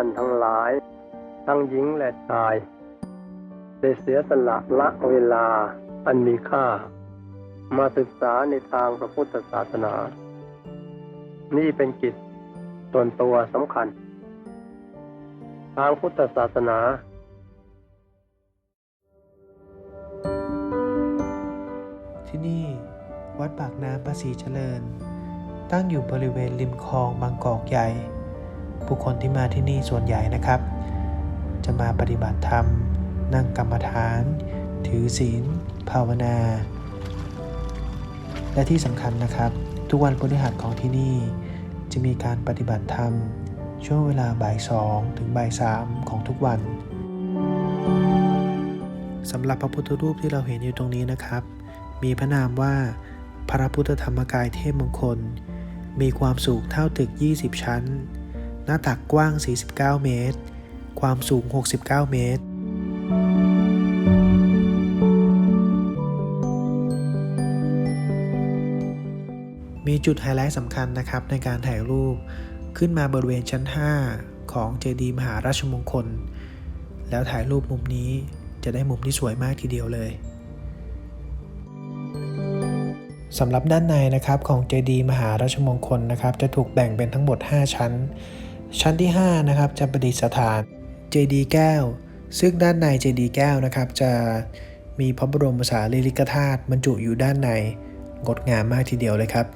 านทั้งหลาย ทั้งหญิงและชาย ได้เสียสละละเวลาอันมีค่า มาศึกษาในทางพระพุทธศาสนา นี่เป็นกิจส่วนตัวสำคัญ ทางพุทธศาสนาที่นี่วัดปากน้ำภาษีเจริญ ตั้งอยู่บริเวณริมคลองบางกอกใหญ่ ผู้คนที่มาที่นี่ส่วนใหญ่นะครับ จะมาปฏิบัติธรรม นั่งกรรมฐาน ถือศีล ภาวนา และที่สำคัญนะครับ ทุกวันพฤหัสของที่นี่ จะมีการปฏิบัติธรรม ช่วงเวลาบ่ายสองถึงบ่ายสามของทุกวันสำหรับพระพุทธรูปที่เราเห็นอยู่ตรงนี้นะครับ มีพระนามว่าพระพุทธธรรมกายเทพมงคล มีความสูงเท่าตึก 20 ชั้น น้าตักกว้าง 49 เมตร ความสูง 69 เมตร มีจุดไฮไลท์สำคัญนะครับในการถ่ายรูป ขึ้นมาบริเวณชั้น 5 ของเจดีย์มหาราชมงคล แล้วถ่ายรูปมุมนี้จะได้มุมที่สวยมากทีเดียวเลยสำหรับด้านในนะครับของเจดีย์มหาราชมงคลนะครับ จะถูกแบ่งเป็นทั้งหมด 5 ชั้น ชั้นที่5นะครับจะประดิษฐานเจดีย์แก้ว ซึ่งด้านในเจดีย์แก้วนะครับ จะมีพระบรมสารีริกธาตุบรรจุอยู่ด้านในงดงามมากทีเดียวเลยครับ